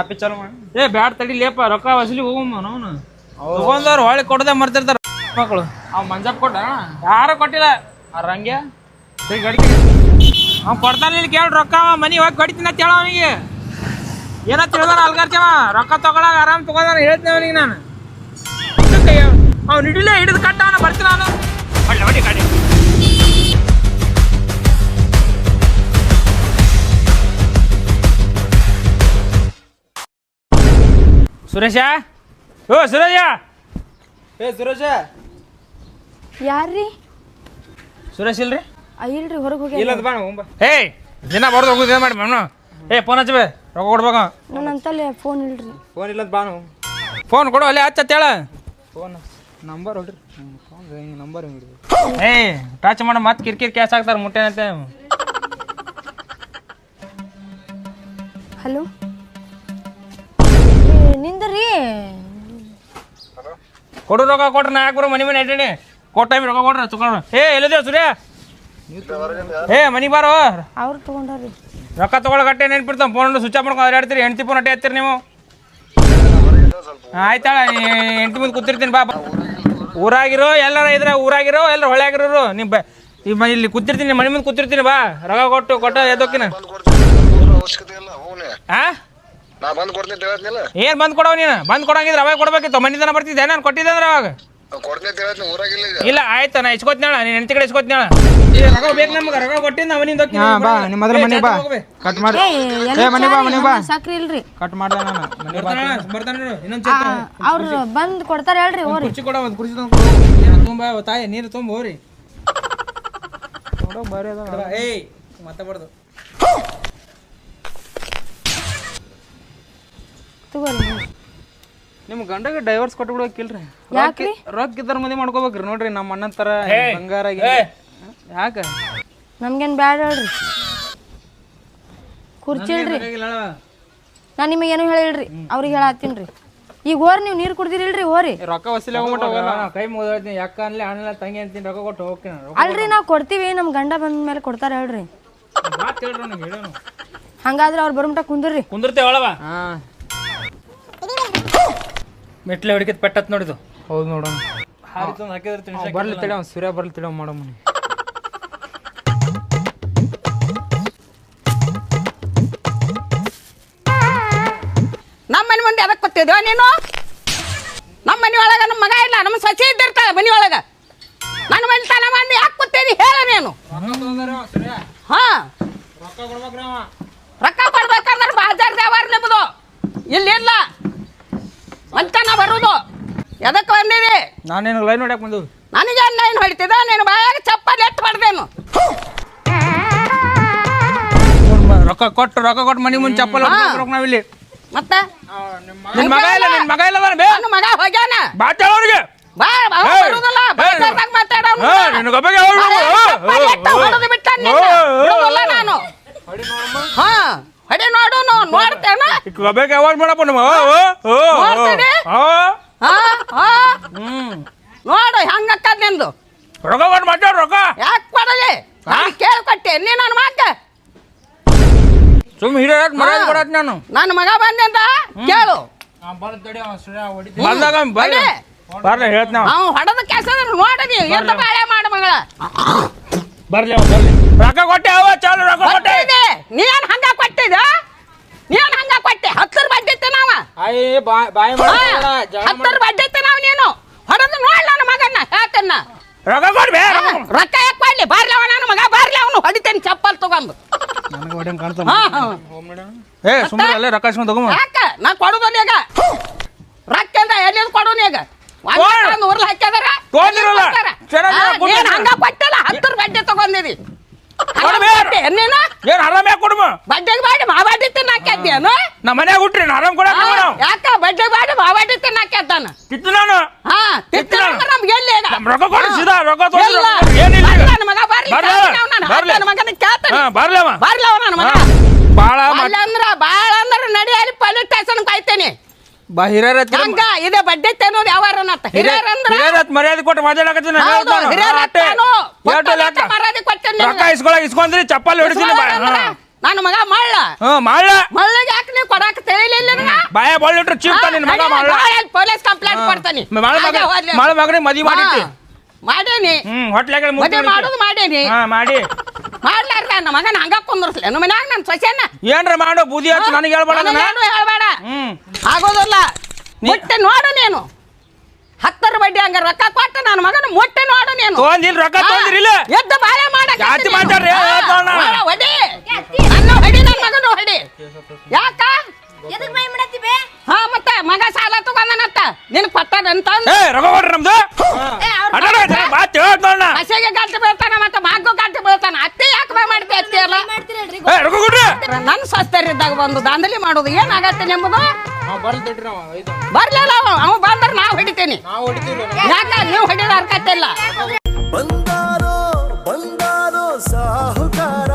Office ಚಾಲು ಮಾಡಿ. ಏ ಬ್ಯಾಡ್ ತಡಿ ಲೇಪ ರೊಕ್ಕ ವಸೂಲಿ ಹೋಗಮ್ಮ ನಾವು ತಗೊಂಡವ್ರು ಹೊಳೆ ಕೊಡದೆ ಮರ್ತಿರ್ತಾರ ಮಕ್ಕಳು ಅವ್ ಮಂಜಾಪ್ ಕೊಟ್ಟ? ಯಾರು ಕೊಟ್ಟಿಲ್ಲ. ಆ ಗಡಿಕೆ ಸರಿ ಗಡಿಗೆ ಅವ್ ಕೊಡ್ತಾನೆ ಇಲ್ಲಿ ಕೇಳಿ ರೊಕ್ಕ ಮನಿ ಹೋಗಿ ಕಡಿತೀನಿ ಅಂತ ಹೇಳ ಅವನಿಗೆ. ಏನೋ ತಿಳಿದಾರ ಅಲ್ಗಾರ್ಚವ ರೊಕ್ಕ ತಗೊಳಾಗ ಆರಾಮ್ ತಗೋದಾರ ಹೇಳ್ತೀನಿ ಅವನಿಗೆ ನಾನು. ಅವ್ನು ಹಿಡಿಲೇ ಹಿಡಿದು ಕಟ್ಟ ಅವನ ಬರ್ತೀನಿ ನಾನು ಒಳ್ಳೆ ಒಳ್ಳೆ ಗಾಡಿ. ಸುರೇಶ? ಓ ಸುರೇಶ! ಏ ಸುರೇಶ! ಯಾರ್ರಿ? ಸುರೇಶ್ ಇಲ್ರಿ? ಆ, ಇಲ್ರಿ ಹೊರಗೆ ಹೋಗಿ ಇಲ್ಲದ ಬಾ ಹೋಗ್ ಬಾ. ಹೇ ದಿನ ಬರ್ದು ಹೋಗುದು ಮಾಡಿ ಮಣ್ಣು ಏ ಫೋನ್ ಹಚ್ಚಬೇ ರೊಕ್ಕ ಕೊಡ್ಬೇಕು? ನನ್ನ ಅಂತಲ್ಲೇ ಫೋನ್ ಇಲ್ರಿ. ಫೋನ್ ಇಲ್ಲದ ಬಾ. ನಾವು ಫೋನ್ ಕೊಡು ಅಲ್ಲೇ ಹಚ್ಚ ಹೇಳ. ಫೋನ್ ನಂಬರ್ ಹೊಡ್ರಿ ಫೋನ್ ಹಿಂಗೆ ನಂಬರ್ ಹಿಂಗೆ ಏ ಟಚ್ ಮಾಡ ಮತ್ತೆ ಕಿರಿಕಿರಿ ಕ್ಯಾಶ್ ಹಾಕ್ತಾರೆ ಅಂತ ಹಲೋ ನಿಂದ್ರಿ ಕೊಡು ರೊಕ್ಕ ಕೊಟ್ರೆ ನಾ ಯಾಕೆ ಬರೋ ಮನಿ ಮನೆ ಅಡ್ಡಾಡಿ ಕೊಟ್ಟ ಟೈಮ್ ರೊಕ್ಕ ಕೊಡ್ರಿ ತಗೊಂಡ್ರು ಏ ಎಲ್ಲಿದೆ ಸೂರ್ಯ? ಏ ಮನಿ ಬಾರೋ. ಅವ್ರು ತಗೊಂಡ್ರಿ ರೊಕ್ಕ ತಗೊಳ್ಳ ಗಟ್ಟೆ ನೆನ್ಪಿರ್ತಾವ ಫೋನ್ ಸ್ವಿಚ್ ಆಫ್ ಮಾಡ್ಕೊಂಡು ಆಡ್ತೀರಿ. ಹೆಂಡತಿ ಫೋನ್ ಅಟ್ಟೆ ಹತ್ತೀರಿ ನೀವು. ಆಯ್ತಾಳ ಎಂಟು ಮುಂದೆ ಕೂತಿರ್ತೀನಿ ಬಾ ಬಾ. ಊರಾಗಿರೋ ಎಲ್ಲರ ಇದ್ರ ಊರಾಗಿರೋ ಎಲ್ಲರ ಹೊಳೆ ಆಗಿರೋರು ನಿಮ್ಮ ಈ ಮ- ಇಲ್ಲಿ ಕೂತಿರ್ತೀನಿ ಮನೆ ಮುಂದೆ ಕೂತಿರ್ತೀನಿ ಬಾ. ರೊಕ್ಕ ಕೊಟ್ಟು ಕೊಟ್ಟ ಎದ್ದೋಕಿನ ಹಾಂ ನಾ ಬಂದ್ ಕೊಡ್ತೀನಿ ಅಂತ ಹೇಳ್ತೀನಿಲ್ಲ ಏನ್ ಬಂದ್ ಕೊಡವ ನೀನು? ಬಂದ್ ಕೊಡಂಗಿದ್ರೆ ಅವಾಗ ಕೊಡ್ಬೇಕಿತ್ತು. ಮನಿದನ ಬರ್ತಿದ್ದೆ ನಾನು ಕೊಟ್ಟಿದ್ದೆ ಅಂದ್ರೆ ಅವಾಗ? ಕೊಡ್ತೀನಿ ಅಂತ ಹೇಳ್ತೀನಿ ಊರಾಗಿಲ್ಲ ಈಗ. ಇಲ್ಲ ಆಯ್ತು ನಾ ಇಸ್ಕೊತ್ನಾಳ ನೀನ್ ಹೆಂಡತಿ ಕಡೆ ಇಸ್ಕೊತ್ನಾಳ ರೊಕ್ಕ ಬೇಕು ನಮ್ಗೆ ರೊಕ್ಕ ಕೊಟ್ಟಿದ್ದು ಅವನಿಂದ ಹಾ ಬಾ ನಿಮ್ಮ ಅದ್ರ ಮನೆ ಬಾ. ಕಟ್ ಮಾಡಿ ಏ ಮನೆ ಬಾ ಮನೆ ಬಾ. ಸಕ್ರಿ ಇಲ್ರಿ. ಕಟ್ ಮಾಡ್ದೆ ನಾನು. ಮನೆ ಬಾ ಬರ್ತಾನೆ ನೋಡು. ಇನ್ನೊಂದು ಅವ್ರು ಬಂದ್ ಕೊಡ್ತಾರ ಹೇಳ್ರಿ ಹೋರಿ. ಕುರ್ಚಿ ಕೊಡ ಒಂದು ಕುರ್ಚಿ ತಂದು ನೀರು ತುಂಬ ತಾಯಿ ನೀರು ತುಂಬ ಹೋರಿ. ನೋಡೋ ಏಯ್ ಮಾತಾಡ್ಬಾರ್ದು ತಗೋರಿ ನಿಮ್ಮ ಗಂಡಗೆ ಡೈವರ್ಸ್ ಕೊಟ್ಬಿಡ್ಬೇಕಿಲ್ರಿ ಯಾಕ್ರಿ? ರೊಕ್ಕ ಇದ್ರ ಮದುವೆ ಮಾಡ್ಕೋಬೇಕ್ರಿ ನೋಡ್ರಿ ನಮ್ಮ ಅಣ್ಣನ ತರ ಬಂಗಾರ ಯಾಕ? ನಮ್ಗೇನ್ ಬ್ಯಾಡ ಹೇಳ್ರಿ. ಕುರ್ಚಿ ಇಲ್ರಿ ನಾ ನಿಮಗೆ ಏನು ಹೇಳಿಲ್ರಿ. ಅವ್ರಿಗೆ ಹೇಳತ್ತೀನ್ರಿ ಈಗ ಹೋರಿ ನೀವು ನೀರು ಕುಡ್ದಿರಿಲ್ರಿ ಹೋರಿ. ರೊಕ್ಕ ವಸೂಲಿ ಹೋಗ್ಬಿಟ್ಟು ಹೋಗಲ್ಲ ಕೈ ಮುಗಿದೋಯ್ತೀನಿ ಯಾಕ ಅನ್ಲಿ ಅಣ್ಣ ತಂಗಿ ಅಂತೀನಿ ರೊಕ್ಕ ಕೊಟ್ಟು ಹೋಗ್ತೀನಿ ನಾನು. ಅಲ್ರಿ ನಾವು ಕೊಡ್ತೀವಿ ನಮ್ಮ ಗಂಡ ಬಂದ ಮೇಲೆ ಕೊಡ್ತಾರ ಹೇಳ್ರಿ. ಮಾತ್ ಹೇಳ್ರಿ ನನಗೆ ಹೇಳೋನು ಹಂಗಾದ್ರೆ ಅವ್ರು ಬರುಮಟ ಕುಂದ್ರಿ. ಕುಂದಿರ್ತೇವಳವ ಒಳವ. ಹಾ. ಮೆಟ್ಲೆ ಹೊಡಿಕೆ ಪೆಟ್ಟತ್ ನೋಡಿದು. ಹೌದು ನೋಡೋಣ ಹಾರಿತು ಹಾಕಿದ್ರೆ ತಿನ್ಸಕ್ಕೆ ಬರ್ಲಿ ತಡಿ ಅವ್ನು ಸೂರ್ಯ ಬರ್ಲಿ ತಡಿ ಮಾಡೋ ಮನೆ ನಮ್ಮ ಮನೆ ಮಂದಿ ಅದಕ್ಕೆ ಕೊತ್ತಿದ್ವ ನೀನು? ನಮ್ಮ ಮನೆ ಒಳಗೆ ನಮ್ಮ ಮಗ ಇಲ್ಲ ನಮ್ಮ ಸಸಿ ಇದ್ದಿರ್ತಾಳ ಮನೆ ಒಳಗೆ. ನನ್ನ ಮನೆ ತನ ಮಾಡಿ ಯಾಕೆ ಕೊತ್ತೇನಿ ಹೇಳ ನೀನು. ಹಾ. ರೊಕ್ಕ ಕೊಡ್ಬೇಕಂದ್ರೆ ಬಾಜಾರ್ ದೇವಾರ ನಿಮ್ಮದು ಇಲ್ಲಿಲ್ಲ ಮಂತನ ಬರುದು. ಎದಕ್ಕೆ ಬಂದಿರಿ ನಾನೇನು ಲೈನ್ ಹೊಡ್ಯಾಕ ಬಂದು? ನನಗೆ ಏನು ಹೊಡಿತಿದ ನೀನು ಬಾಯಾಗ ಚಪ್ಪಲಿ ಎತ್ತು ಮಾಡ್ದೇನು ರೊಕ್ಕ ಕೊಟ್ಟು ರೊಕ್ಕ ಕೊಟ್ಟು ಮನಿ ಮುಂದೆ ಚಪ್ಪಲ್ ನಾವಿಲ್ಲಿ. ಮತ್ತೆ? ನಿನ್ ಮಗ ಇಲ್ಲ ನಿನ್ ಮಗ ಇಲ್ಲ ಬೇ. ನನ್ನ ಮಗ ಹೋಗ್ಯಾನ. ಬಾಚ ಅವ್ರಿಗೆ ಬಾ ಬಾ ಏಯ್! ಬರುದಿಲ್ಲ. ಏಯ್! ಬಾಜಾರ್ದಾಗ ಮಾತಾಡೋನು ಏ, ನಿನಗೆ ಒಬ್ಬಗೆ ಅವ್ರು ಚಪ್ಪಲಿ ಎತ್ತು ಹೊಡೆದು ಬಿಟ್ಟ ನಾನು. ಹಾ. ಹೊಡಿ ನೋಡು ನಾವು ನೋಡ್ತೇನ ಒಬ್ಬಗೆ ಅವಾರ್ಡ್ ಮಾಡಪ್ಪ ನಮ್ಮ ಓ, ಓ, ಓ, ಹಾ ಹಾ ಹ್ಮ್. ನೋಡು ಹೆಂಗ ನಿಂದು? ರೊಕ್ಕ ಕೊಟ್ಟು ಮಾಡ ರೊಕ್ಕ? ಯಾಕೆ ಕೊಡಲಿ? ನಾನು ಕೇಳ್ಕೊಟ್ಟೆ ನೀ ನನ್ನ ಮಾತ. ಸುಮ್ ಹಿಡಿಯಕ್ ಕೊಡತ್ ನಾನು? ನನ್ನ ಮಗ ಬಂದಿಂದ ಕೇಳು. ಬಂದಾಗ ಬರ್ಲಿ ಬರ್ಲಿ ಹೇಳ್ತ ನಾವು ಅವ್ನು ಹೊಡೆದ ಕೆಲಸ ನೋಡದಿ ಎಂತ ಬಾಳೆ ಮಾಡ ಮಗಳ. ಬರ್ಲಿ ಬರ್ಲಿ. ರೊಕ್ಕ ಕೊಟ್ಟೆ ಅವ ಚಾಲು ರೊಕ್ಕ ಕೊಟ್ಟೆ. ಕೊಟ್ಟಿದ ನೀನ್ ಹಂಗ ಕೊಟ್ಟೆ? ಹತ್ತರ ಬಡ್ಡಿತ್ತೆ ನಾವ. ಅಯ್ಯ ಬಾಯ್ ಬಾಯ್ ಮಾಡ್ಬೇಡ ಜಗಳ ಹತ್ತರ ಬಡ್ಡಿತ್ತೆ ನಾವ್ ನೀನು. ಹೊಡೆದು ನೋಡ್ಲ ನನ್ನ ಮಗನ್ನ ಹೇಳ್ತೇನ ರೊಕ್ಕ ಕೊಡ್ಬೇ? ರೊಕ್ಕ ಯಾಕೆ ಮಾಡ್ಲಿ ಬಾರ್ಲಿ ಅವ ನನ್ನ ಮಗ ಬಾರ್ಲಿ ಅವನು. ಹೊಡಿತೇನೆ ಚಪ್ಪಲ್ ತಗೊಂಡು. ನನಗೆ ಹೊಡೆಯಂಗ್ ಕಾಣ್ತಾವ ಹಾ ಹಾ. ಏ ಸುಮ್ಮನೆ ಅಲ್ಲೇ ರೊಕ್ಕ ಇಸ್ಕೊಂಡ್ ತಗೊಂಬ. ಯಾಕ? ನಾ ಕೊಡುದಿಲ್ಲ ಈಗ. ರೊಕ್ಕ ಅಂದ ಎಲ್ಲಿ ಕೊಡೋನು ಈಗ? ಕೊಡು. ಊರ್ಲ ಹಾಕ್ಯದಾರ. ಚೆನ್ನಾಗಿ ಹಂಗ ಕೊಟ್ಟಿಲ್ಲ. ಹತ್ತರ ಬಡ್ಡೆ ತಗೊಂಡಿದಿ. ಏನ್ ಆರಾಮ ಕೊಡುಮ? ಬಡ್ಡಿಗೆ ಬಾಡಿ ನಮ್ಮ ಮನ್ಯಾಗ ಹುಟ್ರಿ ಆರಾಮ್ ಕೊಡ ಯಾಕ ಬಡ್ಡಿಗೆ ಬಾಡಿ ಮಾ ಬಡ್ಡಿ ತಿನ್ನಾಕ್ಯದ್ದಾನ ಕಿತ್ತು ನಾನು. ಹಾ ಅಂದ್ರೆ ನಮ್ಗೆ ಎಲ್ಲಿ ರೋಗ ರೊಕ್ಕ ಕೊಡು ಸೀದಾ ರೊಕ್ಕ ಇಲ್ಲ. ಏನಿಲ್ಲ. ನನ್ನ ಮಗ ಬರ್ಲಿ ಬರ್ಲಿ. ನಾನು. ನನ್ನ ಮಗನ ಕೇಳ್ತೀನಿ. ನನ್ನ ಮಗ. ಬಾಳ ಅಂದ್ರ ಬಾಳ ಅಂದ್ರ ನಡಿಯಲ್ಲಿ ಪೊಲೀಸ್ ಸ್ಟೇಷನ್ ಕಾಯ್ತೇನೆ ಬಾ ಹಿರಿಯರ ಹಂಗ ಇದೆ ಬಡ್ಡಿ ಅನ್ನೋದು ಹಿರಿಯರ್ ಅಂದ್ರ ಮರ್ಯಾದೆ ಕೊಟ್ಟು ಮಾತಾಡಕತ್ತೀನಿ ನಾನು ಹೌದು ಹೇಳ್ತಾನು. ಎಷ್ಟು ಲೆಕ್ಕ? ಮರ್ಯಾದೆ ಕೊಡ್ತೇನೆ ರೊಕ್ಕ ಇಸ್ಕೊಳಕ್ ಇಸ್ಕೊಂಡ್ರಿ ಚಪ್ಪಲ್ ಹೊಡಿತೀನಿ ಬಾ. ನನ್ನ ಮಗ ಮಳ್ಳ ಹ್ಞೂ ಮಾಡ ಮಳ್ಳಗೆ ಯಾಕೆ ನೀವು ಕೊಡಾಕ ತಿಳಿಲಿಲ್ಲ ನಿನಗ? ಬಾಯ ಬಳ್ಳಿಟ್ರು ಚೀಪ್ತ ನಿನ್ ಮಗ ನಡಿ, ಮಾಡ ಪೊಲೀಸ್ ಕಂಪ್ಲೇಂಟ್ ಕೊಡ್ತಾನೆ. ಮಾಳ ಮಗ ಮದಿ ಮಾಡಿ ಮಾಳ ಮಗನಿಗೆ ಮದ್ವಿ ಮಾಡಿಟ್ಟಿ ಹಾ, ಮಾಡೇನಿ. ಹ್ಮ್ ಹೊಟ್ಲಾಗ ಮದುವೆ ಮಾಡೋದು ಮಾಡೇನಿ. ಹಾ ಮಾಡಿ. ಮಾಡ್ಲಾರ್ದ ನನ್ನ ಮಗನ ಹಂಗ ಕುಂದ್ರಸ್ಲೆ. ನಮ್ಮ ಮನ್ಯಾಗ ನನ್ನ ಸೊಸೆನ. ಏನ್ರ ಮಾಡು ಬುದ್ಧಿ ಹಚ್ಚು ನನಗೆ ಹೇಳ್ಬೇಡ ಅದನ್ನ. ಆಗೋದಿಲ್ಲ. ಮುಟ್ಟೆ ನೋಡು ನೀನು. ಹತ್ತರ ಬಡ್ಡಿ ಹಂಗ ರೊಕ್ಕ ಕೊಟ್ಟು ನನ್ನ ಮಗನ ಮೊಟ್ಟೆ ನೋಡು ನೀನು. ರೊಕ್ಕ ತೊಗೊಂದಿರಿಲ್ಲ ಎದ್ದು ಬಾಳೆ ಮಾಡ ಜಾಸ್ತಿ ಮಾತಾಡ್ರಿ, ಏ, ಏ. ಹೊಡಿ. ನನ್ನ ಹೊಡಿ ನನ್ನ ಮಗನ ಹೊಡಿ. ಯಾಕ? ಎದಕ್ ಮೈ ಮಾಡತ್ತಿ ಬೇ? ಹಾ ಮತ್ತೆ ಮಗ ಸಾಲ ತಗೊಂಡನತ್ತ. ನಿನ್ ಕೊಟ್ಟಾನಂತ ಏ ರೊಕ್ಕ ಕೊಡ್ರಿ ನಮ್ದು? ಅಡ್ಡ ಮಾತು ಹೇಳ್ತಾನ ಹಸೆಗೆ ಗಂಟೆ ಬೀಳ್ತಾನ ಮತ್ತೆ ಮಾಗು ಗಂಟೆ ಬೀಳ್ತಾನ. ಅತ್ತಿ ಬಾ ಮಾಡ್ತಿ ಅತ್ತಿ ಅಲ್ಲ ಮಾಡ್ತೀರಲ್ರಿ. ಏ ರೊಕ್ಕ ಕೊಡ್ರಿ ನನ್ನ ಸ್ವಸ್ಥರಿದ್ದಾಗ ಬಂದು ದಾಂಧಲಿ ಮಾಡೋದು ಏನಾಗತ್ತೆ ನಿಮ್ಮದು ನಾವು ಅವ ಐದು. ಬರ್ಲಿಲ್ಲ ಅವ ಅವ ಬಂದ್ರೆ ನಾವು ಹೊಡಿತೀನಿ. ಯಾಕ ನೀವು ಹೊಡಿದ ಅರ್ಕತ್ತಿಲ್ಲ ಬಂದಾರೋ ಬಂದಾರೋ ಸಾಹುಕಾರ.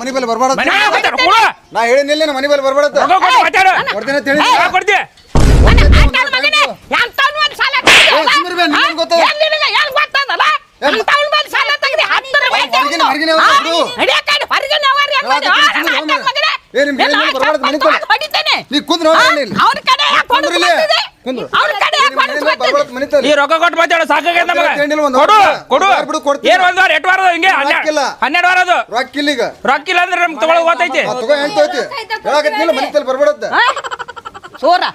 ಮನಿ ಬಲ್ ಬರ್ಬಾರ್ದು. ಮನೆ ಮೇಲೆ ನಾ ಹೇಳಿನಿಲ್ಲ ಮನಿ ಬರ್ಬಾರ್ದು. ಕೊಡ್ತೀನಿ ಅಂತ ಹೇಳಿ ರೊಕ್ಕ ಕೊಡ್ತಿ ನನ್ನ ಅಕ್ಕನ ಮಗನೇ, ಎಂತವ್ನ್ ಒಂದ್ ಸಾಲ ನಿನಗೇನ್ ಹಾ? ಗೊತ್ತದ? ಏನ್ ನಿನಗೆ ಏನ್ ಗೊತ್ತದಲ್ಲ? ಬಂದ್ ಸಾಲ ತೆಗ್ದಿ ಹತ್ತರ ಬಡ್ಡಿ ಹೊರಗಿನ-. ಹೊರಗಿನ. ಹಿಡಿ ಹೊರಗಿನ ಅವ್ರು ನನ್ನ ಮಗನೇ, ಏ, ಬರ್ಬಾರ್ದು, ಮನೆ ಚಪ್ಪಲ್ ಹೊಡಿತೇನೆ. ನೀ ಕುಂದ್ರು ನೋಡಿ? ಇಲ್ಲಿ. ಅವ್ರ ಕಡೆ ಯಾಕ್ ಕುಂದ್ರು ಇಲ್ಲಿ. ಕುಂದ್ರು. ಅವ್ರ ಕಡೆ ಯಾಕ್? ಬರ್ಬಾರ್ದು, ತಲ್ಲಿ. ಈ ರೊಕ್ಕ ಕೊಟ್ಟು ಮಾತಾಡು ಸಾಕಾಗೈತೆ ನಮಗ ಒಂದು ಕೊಡು ವಾರ. ಕೊಡು ಒಂದು ವಾರ ಬಿಡು ಕೊಡ್ತೀನಿ. ಏನ್ ಒಂದ್ ವಾರ ಎಟ್ಟು ವಾರ ಅದು ಹಿಂಗೆ ರೊಕ್ಕಿಲ್ಲ. ಹನ್ನೆರಡು ಹನ್ನೆರಡು ವಾರ ಅದು ರೊಕ್ಕ ಇಲ್ಲ ಈಗ ರೊಕ್ಕ ಇಲ್ಲ ಅಂದ್ರೆ ನಮ್ಗೆ ತಗೊಳಕ್ ಗೊತ್ತೈತಿ ಆ, ತಗೋ ಹೆಂಗ್ ತಗೋತಿ ಹೇಳಕತ್ತಿಲ್ಲ ಮನಿ ಸೋರ ಹಾ?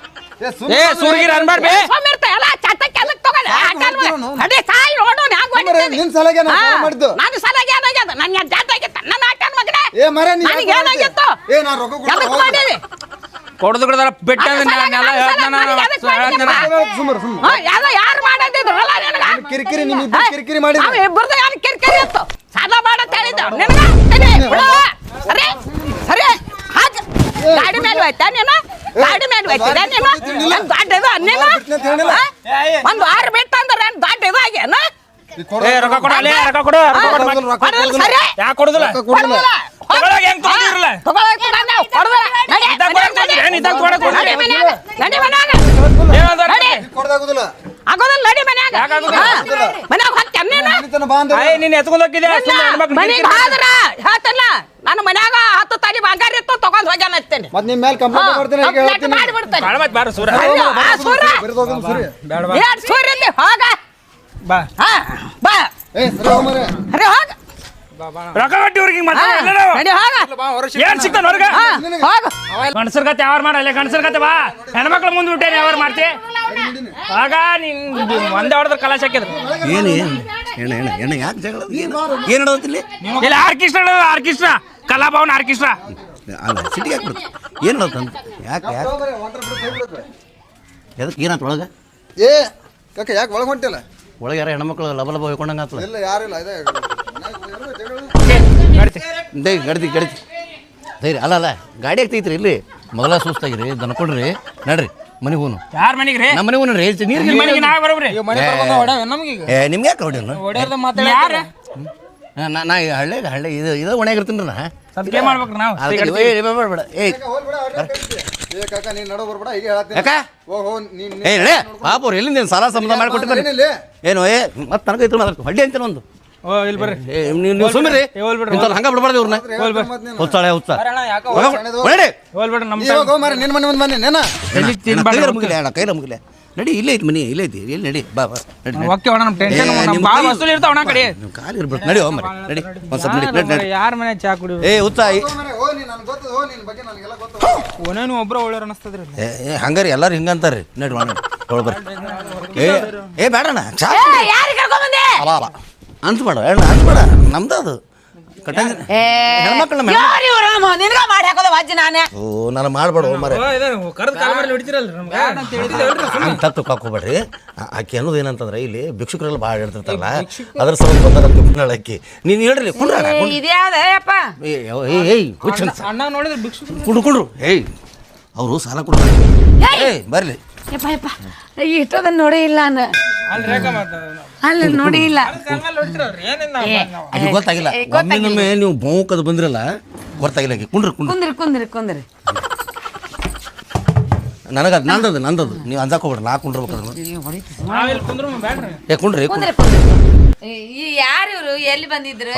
ಏ ಸೂರ್ಗಿರ ಅನ್ಬಾರ್ಬಿ ಸೋಮಿರ್ತ ಎಲ್ಲ ಚಟ ಕೆಲಕ್ ತಗೊಳ್ಳಿ ಆ ಯಾಕ್ ಕಾಲ್ ಮೇಲೆ. ಮಾಡ್ತೀರ ಅವ್ನು? ಅದೇ ತಾಯಿ ನೋಡೋಣ ಹ್ಯಾಂಗ್ ಸುಮ್ನೆ ಹೊಡಿತೀನಿ. ನಿನ್ ಸಲಗೆ ನಾನು ಮಾಡಿದ್ದು. ನಾನು ಸಲಾಗಿ ಏನಾಗ್ಯದ? ನನ್ಗೆ ಜಾತ ಆಗಿತ್ತ? ನನ್ನ ಆಟನ ಮಗನೇ? ಏ ಮರ ನೀ ನನಗೆ ಏನಾಗಿತ್ತು ಏ ನಾನು ರೊಕ್ಕ ಕೊಡ್ತೀನಿ, ಎದಕ್ ಹೋಗು. ಮಾಡಿದಿ? ಕೊಡದು ಬಿಟ್ಟ ಹೇಳ್ತಾನ ಯಾರು ಮಾಡದಿದ್ರಲ್ಲ ನಿನಗ. ಕಿರಿಕಿರಿ ನಿಮ್ ಇಬ್ರು ಕಿರಿಕಿರಿ ಮಾಡಿದ್ರಿ. ನಾವು ಯಾರು ಕಿರಿಕಿರಿ ಅಂತ ಸಾಲ ಮಾಡತ್ ಹೇಳಿದ್ದ. ನಿನಗ? ಸರಿ ಬಿಡು. ಸರಿ ಸರಿ. ಹಾಕ್ ಗಾಡಿ ಮೇಲೆ ಹೋಯ್ತಾ ನೀನು? ಗಾಡಿ ಮೇಲೆ ಹೋಯ್ತಿದ್ದೆ ನೀನು ಏನ್ ದೊಡ್ಡ ಇದು ನೀನು ಬಿಡ್ತೀನಿ ಅಂತ ಹೇಳಿಲ್ಲ. ಹಾ? ಒಂದ್ ವಾರ ಬಿಟ್ಟು ಅಂದ್ರೆ ಏನ್ ದೊಡ್ಡ ಇದು ಆಗ್ಯಾನ ಈ ಕೊಡು. ಏ ರೊಕ್ಕ ಕೊಡು ಅಲ್ಲೇ ರೊಕ್ಕ ಕೊಡು ರೊಕ್ಕ ಕೊಡು ಮತ್ತೆ. ಯಾಕೆ ಕೊಡುದಿಲ್ಲ. ತಗೊಳಕ್ ಹೆಂಗ್ ತಗೊಂಡಿರಲ್ಲ? ಇದ್ದಾಗ ಕೊಡಕ್ ನಡಿ. ಏನ್ ಇದ್ದಾಗ ಕೊಡಕ್ ಕೊಡ್ರಿ? ನಡಿ ಮನ್ಯಾಗ, ನಡಿ ಮನ್ಯಾಗ. ಏನ್ ಅಂದಾರ? ನಡಿ. ಈ ಕೊಡ್ದಾಗುದಿಲ್ಲ ಆಗೋದಿಲ್ಲ ನಡಿ ಮನ್ಯಾಗ ಯಾಕ್ ಆಗೋದಿಲ್ಲ? ಹಾ. ಮನ್ಯಾಗ ಹೋಗ್ತೀಯ ನೀನು ಮನಿತನ ಬಾ ಅಂದೆ. ಆಯ್ ನೀನ್ ಎತ್ಕೊಂಡ್ ಹೆಣ್ಮಕ್ಳು ಮನೆಗೆ ಹಾದ್ರ ಹೇಳ್ತಲ್ಲ ನಾನು ಮನ್ಯಾಗ ಹತ್ತು ತಲೆ ಬಂಗಾರ ಇತ್ತು ತಗೊಂಡ್ ಹೋಗ್ಯಾನ ಹತ್ತೇನೆ ಮತ್ ನಿಮ್ ಮೇಲೆ ಕಂಪ್ಲೇಂಟ್ ಮಾಡ್ತೀನಿ ಹೇಳ್ತೀನಿ ಮಾಡಿಬಿಡ್ತೇನೆ ಬಾಳ ಮತ್ ಬಾರ ಸೂರ ಅಯ್ಯೋ, ಬರೀದ್ ಹೋಗೋದು ಸರಿ ಬೇಡ ಬಾ ಏನ್ ಸೂರ್ಯ ಹೋಗ ಬಾ. ಹಾ ಬಾ. ಅರೆ ಹೋಗ ರೊಕ್ಕ ಕೊಟ್ಟು ನಾವು. ನಡಿ ಹೋಗ. ಏನ್ ಸಿಗ್ತಾನ ಹೊರಗ? ಹೋಗ. ಗಂಡಸರ ಕತೆ ಯಾವಾರ ಕತೆ ಬಾ. ಹೆಣ್ಮಕ್ಳು ಮುಂದ್ ಬಿಟ್ಟೇನೆ ಯಾವಾರ ಮಾಡ್ತಿ? ಆಗ ನೀನ್ ಒಂದೇ ಹೊಡೆದ್ರ ಕಲಾಶ ಹಾಕಿದ್ರು. ಏನು ಏನು? ಎಣ್ಣ ಎಣ್ಣ ಎಣ್ಣ ಯಾಕೆ ಜಗಳ? ಏನು? ಏನು ನಡೆದಿಲ್ಲಿ ಇಲ್ಲ? Orchestra orchestra. ಕಲಾಭವನ ಆರ್ಕೆಸ್ಟ್ರಾ. ಅಲ್ಲ ಸಿಟಿಗೆ ಏನು ನಡೆದಂತ ಯಾಕೆ ಯಾಕೆ. ಎದಕ್ಕೆ ಏನಾಯ್ತು ಒಳಗೆ? ಏ ಯಾಕೆ ಒಳಗೆ ಹೊಂಟಿಲ್ಲ ಒಳಗೆ ಯಾರ ಹೆಣ್ಮಕ್ಳು ಲಬ ಲಬ ಹೋಯ್ಕೊಂಡಂಗೆ ಆತಲ್ಲ ಇಲ್ಲ ಯಾರಿಲ್ಲ ಇದೇ? ದೇ ಗಡ್ತಿ ಗಡ್ತಿ ಧೈರ್ಯ ಅಲ್ಲ ಅಲ್ಲ ಗಾಡಿ ಆಗ್ತೈತ್ರಿ ಇಲ್ಲಿ? ಮೊದಲ ಸುಸ್ತಾಗಿರಿ ದನ್ಕೊಂಡ್ರಿ ನಡ್ರಿ ಮನೆಗೆ ಹೋನು ಯಾರ ಮನೆಗೆ ನಮ್ಮ ಮನೆಗೆ ಹೋನು ರೀ ನೀರು ಮನೆಗೆ ನಾವೇ ಬರೋಬ್ರಿ. ಮನೆ ಕರ್ಕೊಂಡ್ ಹೊಡ್ಯಾವ ನಮಗೀಗ? ಏ ನಿಮ್ಗೆ ಯಾಕೆ ಹೊಡಿಯೋನು ಹೊಡ್ಯಾರ್ದ ಮಾತಾಡ ಯಾರ? ನಾ ನಾ ಹಳ್ಳಿ ಹಳ್ಳಿ ಇದು ಇದು ಒಣಗಿರ್ತೀನಿ ರೀ ನಾ. ಏನ್ ಮಾಡ್ಬೇಕ್ರಿ ನಾವು. ಏ ಬೇಡ ಬೇಡ. ಏಯ್ ಹೋಗ್. ಏ ಕಾಕ ನೀನ್ ನಡೋ ಬರ್ಬೇಡ ಈಗ ಹೇಳತ್ತೀನಿ. ಯಾಕ? ಹೋಗ್ ಹೋಗ್ ನೀನ್ ನೀನ್- ಏ ನಡೆ ಪಾಪ ಅವ್ರು ಎಲ್ಲಿಂದ ಏನು ಸಾಲ ಸಂಬಂಧ ಮಾಡಿಕೊಟ್ಟಿದ್ದಾರೆ ಏನಿಲ್ಲ? ಏನು ಏ ಮತ್ತೆ ನನಗೆ ಮಾತಾಡ್ತು ಹಳ್ಳಿ ಅಂತೀನಿ ಒಂದು. ಓ ಇಲ್ಲಿ ಬರ್ರಿ. ಏ ನೀವು ನೀವು ಸುಮ್ಮನೆ ಏ, ಹೋಲ್ ಬಿಡ್ರಿ, ಇಂಥವ್ರು ಹಂಗೆ ಬಿಡಬಾರ್ದು ಇವ್ರನ್ನ. ನೀನು. ಈ ಹೋಗ್ ಹೋಗ್ ಮರೆ, ನಿನ್ ಮನೆ ಮುಂದ್ ಬನ್ನಿ ನೇನ ಎಲ್ಲಿ ತಿನ್ಬಾರ್ದು ಕೈಲ ಮುಗಿಲೆ ಅಣ್ಣ ಕೈಲ ಮುಗಿಲೆ. ನಡಿ ಇಲ್ಲೇ ಐತಿ ಮನಿ ಇಲ್ಲೇ ಐತಿ ಇಲ್ಲಿ ನಡಿ ಬಾ ಬಾ ನಡಿ ನಡಿ. ಓಕೆ ಅಣ್ಣ ನಮ್ ಟೆನ್ಷನ್ ಏ, ನಮ್ ನಿಮ್ ಭಾಳ ಕೈ- ವಸೂಲಿ ಇರ್ತಾವ ಅಣ್ಣ ಕಡೆ. ನೀವು ಕಾಲು ಇರ್ಬೇಕು ನಡಿ ಹೋಗ್ ಮರಿ ನಡಿ ಒಂದು ಸ್ವಲ್ಪ ನಡಿ ನಡಿ ನಡಿ. ಯಾರ ಮನೆ ಚಾ ಕುಡಿ ಏ ಹುಚ್ಚ ಹೋ ನೀನ್ ನನ್ಗ್ ಗೊತ್ತದ ಹೋಗ್ ನಿನ್ ಬಗ್ಗೆ ನನಗೆಲ್ಲ ಗೊತ್ತದ ಓನೇನು ಒಬ್ರ ಒಳ್ಳೆಯವ್ರು ಅನಿಸ್ತದ್ರಿ ಏ ಏ ಹಂಗಾರಿ ಎಲ್ಲರೂ ಹಿಂಗಂತಾರ್ರಿ. ನಡಿ ಒಣ ಬರ್ರಿ. ಏ ಏ ಬೇಡಣ್ಣ ಚಾ ಯಾರಿಗೆ ಕರ್ಕೊಂಬಂದೆ ಅಲ ಅಲ ಅನ್ಸ್ಬೇಡ ಅಣ್ಣ ಅನ್ಸ್ಬೇಡ ನಮ್ದು ಅದು ಕಟ್ಟಂಗ ಹೆಣ್ಮಕ್ಳು ನಮ್ಮ ಹೆಣ್ಮಕ್ಳು- ಯಾರು ಇವ್ರು? ನಿನಗ ಮಾಡಿ ಹಾಕೋದ ನಾನೇ. ಓ ನಾನು ಮಾಡ್ಬೇಡ ಮರೆ ಕರೆದು ಕಾಲಮಲ್ಲಿ ಹೊಡಿತಿರಲ್ರಿ ನಮ್ಗೆ? ಅಂತ ಹೇಳಿದ್ದೆ ತಪ್ಪು ಹಾಕೋಬೇಡ್ರಿ. ಆಕೆ ಅನ್ನೋದು ಏನಂತಂದ್ರೆ ಇಲ್ಲಿ ಭಿಕ್ಷುಕರೆಲ್ಲ ಭಾಳ ಹೇಳ್ತಿರ್ತಾರಲ್ಲ ಅದ್ರ ಸಂಬಂಧ ಬಂದಾರ ಆಕಿ ನೀನು ಹೇಳ್ರಿ ಕುಂಡ್ರ ಇದ್ಯಾವ್ದ? ಅಪ್ಪ. ಏಯ್ ಏಯ್ ಏಯ್ ಅಣ್ಣ ನೋಡಿದ್ರೆ ಭಿಕ್ಷು ಕುಂಡ್ರು ಕುಂಡ್ರು. ಏಯ್ ಅವರು ಸಾಲ ಕೊಡ್ತಾರೆ. ಏಯ್ ಬರ್ಲಿ. ಯಪ್ಪ ಯಪ್ಪ ಇಷ್ಟೋದನ್ನ ನೋಡಿ ಇಲ್ಲ ನಾನು ಅಲ್ಲ ರೇಖಾ ಮಾತು ಅಲ್ಲಿ ನೋಡಿ ಇಲ್ಲ. ಆಕೆ ಗೊತ್ತಾಗಿಲ್ಲ. ಒಮ್ಮೆ ನೀವು ಬೌಕದ ಬಂದ್ರಲ್ಲ ಗೊತ್ತಾಗಿಲ್ಲ ಕುಂದ್ರಿ ಕುಂದ್ರಿ ಕುಂದ್ರಿ ಕುಂದ್ರಿ. ನನಗೆ ಅದು ನಂದದು ನಂದದು. ನೀವು ಅಂಜಾಕ್ ಹೋಗ್ಬೇಡ ನಾ ಕುಂಡ್ರಬೇಕು ನಾವಿಲ್ಲಿ ಕುಂದ್ರು ಬ್ಯಾಡ್ರಿ. ಏ ಕುಂಡ್ರಿ ಕುಂದ್ರಿ ಕುಂದ್ರಿ ಈ ಯಾರು ಇವ್ರು? ಎಲ್ಲಿ ಬಂದಿದ್ರು?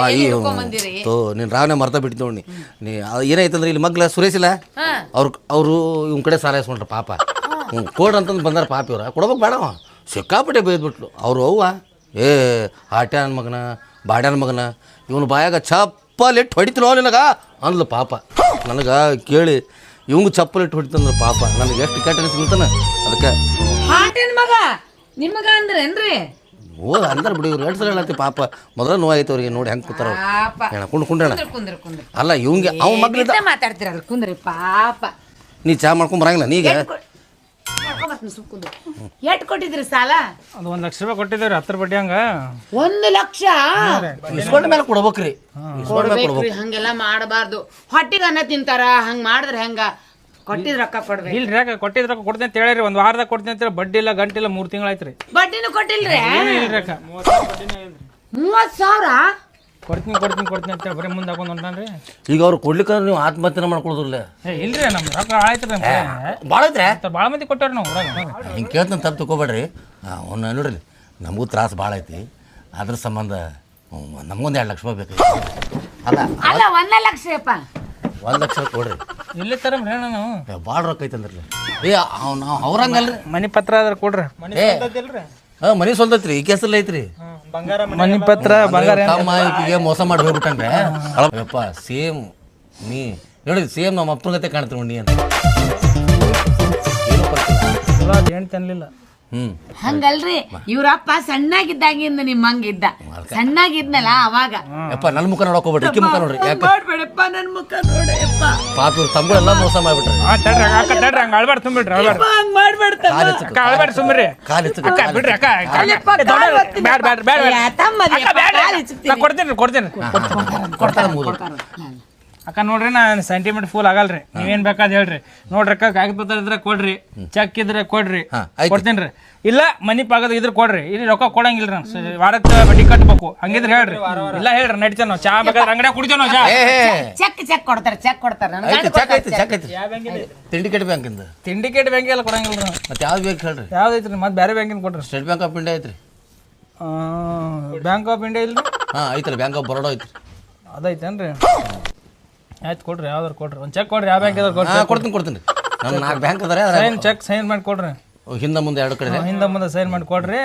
ತೋ ನೀನು ರಾವಣೆ ಮರ್ತ ಬಿಟ್ಟು ನೋಡಿ. ನೀ ಅದು ಏನಾಯ್ತಂದ್ರೆ ಇಲ್ಲಿ ಮಗ್ಲ ಸುರೇಶ್ ಇಲ್ಲ? ಅವ್ರ ಅವ್ರು ಅವರು ಇವ್ನ ಕಡೆ ಸಾಲ ಇಸ್ಕೊಂಡ್ರು ಪಾಪ. ಕೊಡ್ರಿ ಅಂತಂದು ಬಂದಾರ ಪಾಪ ಇವ್ರ ಕೊಡ್ಬೇಕು ಬೇಡವ ಸಿಕ್ಕಾಪಟ್ಟೆ ಬೈದ್ಬಿಟ್ಲು. ಅವ್ರು ಅವ್ವ ಏ ಆಟ್ಯಾನ ಮಗನ ಬಾಡ್ಯಾನ ಮಗನ ಇವನು ಬಾಯಾಗ ಚಪ್ಪಲಿಟ್ಟು ಹೊಡಿತಿರೋ ನಿನಗ? ಅಂದ್ಲು ಪಾಪ. ನನಗೆ ಕೇಳಿ ಇವಂಗೆ ಚಪ್ಪಲಿಟ್ಟು ಹೊಡಿತಂದ್ರೆ ಪಾಪ. ನನಗೆ ಎಷ್ಟು ಕೆಟ್ಟ ಸಿಗ್ತಾನ ಅದಕ್ಕೆ ಹಾಟಿನ ಮಗ ನಿಮಗ ಅಂದ್ರೇನ್ರಿ? ಓದ ಅಂದ್ರೆ ಬಿಡಿ ಇವ್ರು. ಎರಡು ಸಲ ಹೇಳತ್ತಿ ಪಾಪ. ಮೊದಲ ನೋವಾಯ್ತು ಅವ್ರಿಗೆ ನೋಡಿ ಹೆಂಗೆ ಕೂತಾರ ಪಾಪ. ಹೇಳ ಕುಂಡು ಕುಂಡಣ ಕುಂದ್ರಿ ಕುಂದ್ರಿ ಕುಂದ್ರಿ. ಅಲ್ಲ ಇವಂಗೆ ಅವ ಮಗ್ಲಿದ್ದ ಮಾತಾಡ್ತೀರ ಮಾತಾಡ್ತಿರಲ್ಲ ಕುಂದ್ರಿ ಪಾಪ. ನೀ ಚಾ ಮಾಡ್ಕೊಂಡ್ ಬರಂಗಿಲ್ಲ ನೀಗ? ಎಟ್ ಕೊಟ್ಟಿದ್ರಿ ಸಾಲ? ಅದು ಒಂದು ಲಕ್ಷ ರೂಪಾಯಿ ಕೊಟ್ಟಿದ್ದೇವ್ರಿ ಹತ್ತರ ಬಡ್ಡಿ ಹಂಗ. ಒಂದು ಲಕ್ಷ? ಇಸ್ಕೊಂಡ ಮೇಲೆ ಕೊಡ್ಬೇಕ್ರಿ. ಇಸ್ಕೊಂಡ ಮೇಲೆ ಕೊಡ್ಬೇಕ್ರಿ ಹಂಗೆಲ್ಲ ಮಾಡಬಾರ್ದು. ಹೊಟ್ಟಿಗೆ ಅನ್ನ ತಿಂತಾರ ಹಂಗ್ ಮಾಡಿದ್ರೆ ಹೆಂಗ? ಕೊಟ್ಟಿದ್ ರೊಕ್ಕ ಕೊಡ್ಬೇಕು. ಇಲ್ರಿ ಯಾಕೆ ಕೊಟ್ಟಿದ್ರ ರೊಕ್ಕ ಕೊಡ್ತೀನಿ ಅಂತ ಹೇಳಿರಿ ಒಂದು ವಾರದಾಗ ಕೊಡ್ತೀನಿ ಅಂತ ಬಡ್ಡಿ ಇಲ್ಲ ಗಂಟಿಲ್ಲ ಇಲ್ಲ ಮೂರು ತಿಂಗಳು ಆಯ್ತು ರೀ ಬಡ್ಡಿನೂ ಕೊಟ್ಟಿಲ್ರಿ? ಇಲ್ರಿ ಅಕ್ಕ? ಮೂವತ್ ಸಾವಿರ? ಕೊಡ್ತೀನಿ ಕೊಡ್ತೀನಿ ಕೊಡ್ತೀನಿ ಅಂತ ಬರೀ ಮುಂದೆ ಹಾಕೊಂಡು ಹೊಂಟಾನ್ರಿ. ಈಗ ಅವ್ರು ಕೊಡ್ಲಿಕ್ಕಂದ್ರೆ ನೀವು ಆತ್ಮಹತ್ಯೆ ಮಾಡ್ಕೊಳೋದಿಲ್ಲ ಏ ಇಲ್ರಿ ನಮ್ಮ ರೊಕ್ಕ ಆಯ್ತು ರೀ ಭಾಳ ಐತ್ರೆ ಭಾಳ ಮಂದಿ ಕೊಟ್ಟಾರ ನಾವು ಹಿಂಗೆ ಕೇಳ್ತಾನೆ ತಪ್ಪು ತಗೋಬೇಡ್ರಿ ಅವ್ನ ನೋಡ್ರಿ ನಮಗೂ ತ್ರಾಸ ಭಾಳ ಐತಿ. ಅದ್ರ ಸಂಬಂಧ ನಮಗೊಂದು ಎರಡು ಲಕ್ಷ ರೂಪಾಯಿ ಬೇಕು. ಅಲ್ಲ ಅಲ್ಲ ಒಂದ ಲಕ್ಷ ಅಪ್ಪ. ಒಂದು ಲಕ್ಷ ಕೊಡ್ರಿ. ಇಲ್ಲೇ ತರ ನಾವು. ಭಾಳ ರೊಕ್ಕ ಐತಂದ್ರಲ್ಲ ಏ ಅವ್ನು ಅವ್ರಂಗಲ್ರಿ. ಮನೆ ಪತ್ರ ಆದ್ರೆ ಕೊಡ್ರಿ. ಮನೆ ಹಾಂ ಮನೆ ಸ್ವಂತೈತ್ರಿ ಈ ಕೆಸಲ್ ಐತ್ರಿ. ಮನಿ ಪತ್ರ ಬಂಗಾರ ತಮ್ಮ ಈಕಿಗೆ ಮೋಸ ಮಾಡಿ ಹೋಗ್ಬಿಟ್ಟಂಗೆ ಅಳಪ್ಪ ಸೇಮ್ ನೀ ನೋಡಿ ಸೇಮ್ ನಮ್ಮ ಅಪ್ಪನ ಗತೆ ಕಾಣ್ತೀವಿ ನೀ ಅಂತ. ಏನೂ ಪರ್ಕಿಲ್ಲ. ಹಂಗಲ್ರಿ. ಇವ್ರಪ್ಪ ಸಣ್ಣಾಗಿದ್ದಾಗಿಂದ ನಿಮ್ ಹಂಗಿದ್ದ. ಸಣ್ಣಾಗಿದ್ನಲ್ಲ ಅವಾಗ. ಯಪ್ಪ ನನ್ನ ಮುಖ ನೋಡಕ್ ಹೋಗ್ಬಿಡ್ರಿ. ಇಕ್ಕಿ ಮುಖ ನೋಡ್ರಿ. ಯಾಕೆ? ಮಾಡ್ಬೇಡಪ್ಪ ನನ್ ಮುಖ ನೋಡಪ್ಪ ಪಾಪ ಇವ್ರ ತಮ್ಮಗಳೆಲ್ಲ ಮೋಸ ಮಾಡ್ಬಿಟ್ರಿ. ಆ ತಡ್ರಿ ಅಕ್ಕ ಅಕ್ಕ ತಡ್ರಿ ಹಂಗ ಅಳ್ಬಾರ್ದು ತುಂಬಿಡ್ರಿ ಅಳ್ಬಾರ್ದು. ಹಂಗ್ ಮಾಡ್ಬೇಡ್ತ. ಕಾಲ್ ಅಕ್ಕ ಅಳ್ಬಾರ್ದು ಸುಮ್ರಿ ಕಾಲ್ ಎತ್ತು ಅಕ್ಕ ಬಿಡ್ರಿ ಅಕ್ಕ ಅಕ್ಕ, ಅಕ್ಕ. ಏ, ದೊಡ್ಡವ್ರು, ಬ್ಯಾಡ ಬ್ಯಾಡ ಬ್ಯಾಡ ಬ್ಯಾಡ. ಅಕ್ಕ, ಬ್ಯಾಡ, ನಾ ಕೊಡ್ತೀನಿ ಕೊಡ್ತೀನಿ. ಕೊಡ್ತಾರ ಮೂರು. ಅಕ್ಕ ನೋಡ್ರಿ ನಾ ಸೆಂಟಿಮೆಂಟ್ ಫುಲ್ ಆಗಲ್ರಿ. ನೀವೇನ್ ಬೇಕಾದ್ ಹೇಳ್ರಿ. ನೋಡ್ರಿ ಅಕ್ಕ ಕಾಗದ ಪತ್ರ ಇದ್ರೆ ಕೊಡ್ರಿ ಚೆಕ್ ಇದ್ರೆ ಕೊಡ್ರಿ. ಹಾ, ಆಯ್ತು. ಕೊಡ್ತೀನಿ ಇಲ್ಲ ಮನಿ ಪಾಗದ ಇದ್ರೆ ಕೊಡ್ರಿ. ಇಲ್ಲಿ ರೊಕ್ಕ ಕೊಡಂಗಿಲ್ರಿ ನಾನು ವಾರಕ್ಕೆ ಬಡ್ಡಿ ಕಟ್ಬೇಕು. ಹಂಗಿದ್ರೆ ಹೇಳ್ರಿ. ಇಲ್ಲ ಹೇಳ್ರಿ ನಡಿತೇವೆ ನಾವು ಚಾ ಬೇಕಾದ್ರೆ ಅಂಗಡಿ ಕುಡಿತೇವೆ ನಾವು ಚಾ. ಚೆಕ್ ಚೆಕ್ ಕೊಡ್ತಾರೆ ಚೆಕ್ ಕೊಡ್ತಾರೆ. ನನ್ ಐತಿ ಗಂಡ ಚೆಕ್ ಐತಿ ಕೊಡ್ತಾರೆ ಚೆಕ್ ಐತಿ ತಿಂಡಿಕೇಟ್ ಬ್ಯಾಂಕಿಂದ ತಿಂಡಿಕೇಟ್ ಬ್ಯಾಂಕ್ ಎಲ್ಲ ಕೊಡಂಗಿಲ್ಲ ಮತ್ತೆ ಯಾವ್ದು ಬೇಕು ಹೇಳ್ರಿ? ಯಾವ್ದೈತ್ರಿ ಮತ್ತೆ ಬೇರೆ ಬ್ಯಾಂಕಿಂದ ಕೊಡ್ರಿ. ಸ್ಟೇಟ್ ಬ್ಯಾಂಕ್ ಆಫ್ ಇಂಡಿಯಾ ಐತ್ರಿ. ಬ್ಯಾಂಕ್ ಆಫ್ ಇಂಡಿಯಾ ಇಲ್ರಿ? ಹಾಂ ಐತ್ರಿ ಬ್ಯಾಂಕ್ ಆಫ್ ಬರೋಡ ಐತ್ರಿ. ಅದೈತೇನ್ರಿ? ಆಯ್ತು ಕೊಡ್ರಿ ಯಾವ್ದಾರು ಕೊಡ್ರಿ. ಒಂದು ಚೆಕ್ ಕೊಡ್ರಿ ಯಾವ ಬ್ಯಾಂಕ್ ಇದಾರೆ ಕೊಡ್ರಿ. ಹಾಂ ಕೊಡ್ತೀನಿ ಕೊಡ್ತೀನಿ. ನಮ್ಮ ನಾಲ್ಕು ಬ್ಯಾಂಕ್ ಅದಾರೆ ಸೈನ್ ಚೆಕ್ ಸೈನ್ ಮಾಡಿ ಕೊಡ್ರಿ. ಹಿಂದೆ ಮುಂದೆ ಎರಡು ಕಡೆ ಹಿಂದೆ ಮುಂದೆ ಸೈನ್ ಮಾಡಿ ಕೊಡ್ರಿ.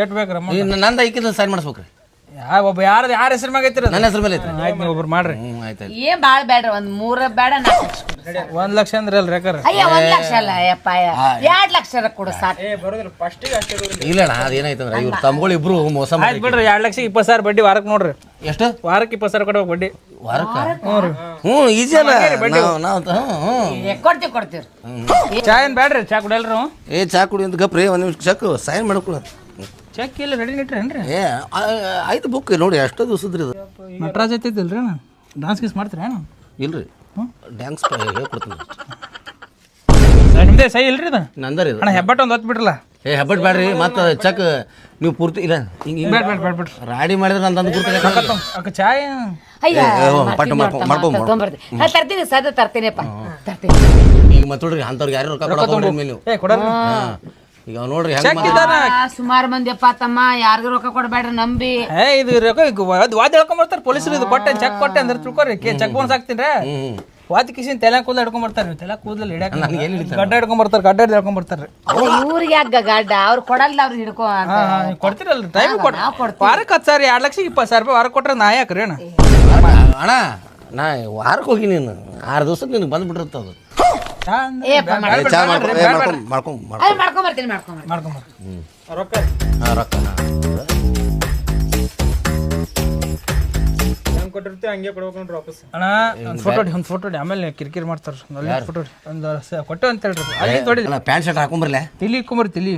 ಏಟ್ ಬೇಕ್ರಿ ಈ ನಂದು ಐಕಿದ ಸೈನ್ ಮಾಡಿಸ್ಬೇಕ್ರಿ. ಯಾವ ಒಬ್ಬ ಯಾರ್ದು ಯಾರ ಹೆಸರು ಮ್ಯಾಗ ಐತಿರ ನನ್ನ ಹೆಸರು ಮೇಲೆ ಐತ್ರಿ. ಆಯ್ತು ನೀವು ಒಬ್ರು ಮಾಡ್ರಿ. ಹ್ಞೂ ಆಯ್ತು ಆಯ್ತು. ಏನ್ ಬಾಳ್ ಬೇಡ್ರಿ ಒಂದ್ ಮೂರ ಬೇಡ ನಾಲ್ಕು ಲಕ್ಷ ಕೊಡ್ರಿ. ಒಂದ್ ಲಕ್ಷ ಅಂದ್ರೆ ಅಲ್ರಿ ಯಾಕಾರ ಅಯ್ಯ ಒಂದ್ ಲಕ್ಷ ಅಲ್ಲ ಅಯ್ಯಪ್ಪ ಎರಡ್ ಲಕ್ಷ ಕೊಡು ಸಾಕು. ಇಲ್ಲ ಅಣ್ಣ ಅದೇನಾಯ್ತಂದ್ರೆ ಇವ್ರ ತಮ್ಗಳು ಇಬ್ರು ಮೋಸ ಆಯ್ತು ಮಾಡಿ ಬಿಡ್ರಿ ಎರಡು ಲಕ್ಷ ಇಪ್ಪತ್ತು ಸಾವಿರ ಬಡ್ಡಿ ವಾರಕ್ಕೆ ನೋಡ್ರಿ. ಎಷ್ಟು? ವಾರಕ್ಕೆ ಇಪ್ಪತ್ತು ಸಾವಿರ ಕೊಡ್ಬೇಕು ಬಡ್ಡಿ. ಹ್ಞೂ ಈಜಿ ಅಲ್ಲ. ನಾವು ನಾವು ಹ್ಞೂ ಹ್ಞೂ. ಕೊಡ್ತೀವಿ ಕೊಡ್ತೀವಿ. ಚಾ ಏನು ಬೇಡ್ರಿ ಚಾ ಕುಡಿಯಲ್ರಿ? ನಾವು ಏ ಚಾ ಕುಡಿ ಅಂತ ಗಪ್ರಿ ಒಂದು ನಿಮಿಷ ಚಕ್ ಸೈನ್ ಮಾಡ್ಕೊಳ ಚೆಕ್ ಇಲ್ಲ ರೆಡಿ ಇಟ್ರೇನ್ರಿ ಏ ಆ- ಆಯ್ತು ಬುಕ್ ನೋಡಿ ಎಷ್ಟೋ ದಿವಸದ್ರಿ ಇದು. ನಟರಾಜ್ ಐತಿಲ್ರಿ ಅಣ್ಣ ಡಾನ್ಸ್ ಗೀಸ್ ಮಾಡ್ತೀರಿ ಅಣ್ಣ ಇಲ್ರಿ. ಡ್ಯಾನ್ಸ್ ಹೇಳ್ಕೊಡ್ತೀನಿ ಸರ್ ನಿಮ್ದೇ ಸೈ ಇಲ್ರಿ ಇದು? ನಂದರಿ ಇದು. ಅಣ್ಣ ಹೆಬ್ಬಟ್ಟು ಒಂದು ಹೊತ್ತು ಬಿಡ್ರಲ್ಲ? ಏ ಹೆಬ್ಬಟ್ ಬ್ಯಾಡ್ರಿ ಮತ್ತೆ ಚೆಕ್ ನೀವು ಪೂರ್ತಿ ಇಲ್ಲ ಹಿಂಗೆ ಬೇಡ ಬೇಡ ಬೇಡ ಬಿಡ್ರಿ ರಾಡಿ ಮಾಡಿದ್ರೆ ನಾನು ತಂದು ಅಕ್ಕ ಚಾಯ್. ಅಯ್ಯ ಪಟ್ಟ ಮಾಡ್ಕೊ- ಮಾಡ್ಕೊ- ತೊಗೊಂಬರ್ತೀನಿ. ತರ್ತೀನಿ ಸದ ತರ್ತೀನಿಪ್ಪ ತರ್ತೀನಿ ಈಗ ಮತ್ತೆ ನೋಡ್ರಿ ಅಂಥವ್ರಿಗೆ ಯಾರು ರೊಕ್ಕ ಹೋಗ್ರಿ ಮೇಲೆ ನೀವು. ಏ ಕೊಡಲ್ಲ ಈಗ ನೋಡ್ರಿ ಹೆಂಗೆ ಸುಮಾರು ಮಂದಿಯಪ್ಪ ತಮ್ಮ ಯಾರಿಗೂ ರೊಕ್ಕ ಕೊಡಬೇಡ್ರಿ ನಂಬಿ. ಏ ಇದು ರೊಕ್ಕ ವಾದ್ ವಾದ ಹೇಳ್ಕೊಂಡ್ ಬರ್ತಾರೆ ಪೊಲೀಸರು ಇದು ಕೊಟ್ಟೆ ಚೆಕ್ ಕೊಟ್ಟೆ ಅಂದ್ರೆ ತಿಳ್ಕೊರಿ ಚೆಕ್ ಬೋನ್ಸ್ ಹಾಕ್ತೀನಿ ವಾದ ಕಿಸಿನ ತಲೆ ಕೂದಲು ಹಿಡ್ಕೊಂಡ್ ಬರ್ತಾರೆ ನೀವು. ತಲೆ ಕೂದಲು ಹಿಡ್ಯಾಕ ನನಗೆ ಏನು ಹಿಡಿತಾರೆ? ಗಡ್ಡ ಹಿಡ್ಕೊಂಡ್ ಬರ್ತಾರೆ ಗಡ್ಡ ಹಿಡ್ದು ಹಿಡ್ಕೊಂಡ್ ಬರ್ತಾರೆ. ಇವ್ರಿಗೆ ಯಾಕ ಗಡ್ಡ? ಅವ್ರು ಕೊಡಲ್ಲ ಅವ್ರು ಹಿಡ್ಕೊ ಕೊಡ್ತಿರಲ್ಲ ಕೊಡ್ತೀರಲ್ರಿ ಟೈಮ್ ಕೊಡ್. ವಾರಕ್ಕೆ ಹತ್ತು ಸಾವಿರ ಎರಡು ಲಕ್ಷ ಇಪ್ಪತ್ತು ಸಾವಿರ ರೂಪಾಯಿ ವಾರ ಕೊಟ್ರೆ ನಾ ಯಾಕ್ರಿ ಅಣ್ಣ? ಅಣ್ಣ ನಾ ವಾರಕ್ಕೆ ಹೋಗಿ ನೀನು. ಆರು ದಿವ್ಸಕ್ಕೆ ನಿನಗೆ ಬಂದ್ಬಿಟ್ಟಿರುತ್ತೆ ಅದು. ಮಾಡ್ಕೊಂಡ್. ಮಾಡ್ಕೊಂಡ್ ಮಾಡ್ಕೊಂಡ್ ಮಾಡ್ಕೊಂಡ್ ಮಾಡ್ಕೊಂಡ್ ರೊಕ್ಕ ಹಾಂ ರೊಕ್ಕ. ಕೊಟ್ಟಿರ್ತೀವಿ ಹಂಗೆ ಕೊಡ್ಬೇಕು ನೋಡ್ರಿ ವಾಪಸ್ ಅಣ್ಣ ಒಂದು ಫೋಟೋ ಒಂದು ಫೋಟೋ ಆಮೇಲೆ ಕಿರಿಕಿರಿ ಮಾಡ್ತಾರೆ ಅಲ್ಲಿ ಫೋಟೋ ಒಂದು ಕೊಟ್ಟು ಅಂತ ಹೇಳ್ರಿ. ಅಲ್ಲಿ ಅಲ್ಲ ಪ್ಯಾಂಟ್ ಶರ್ಟ್ ಹಾಕೊಂಬರ್ಲೆ. ತಿಲಿ ಕುಂಬರ್ ತಿಲಿ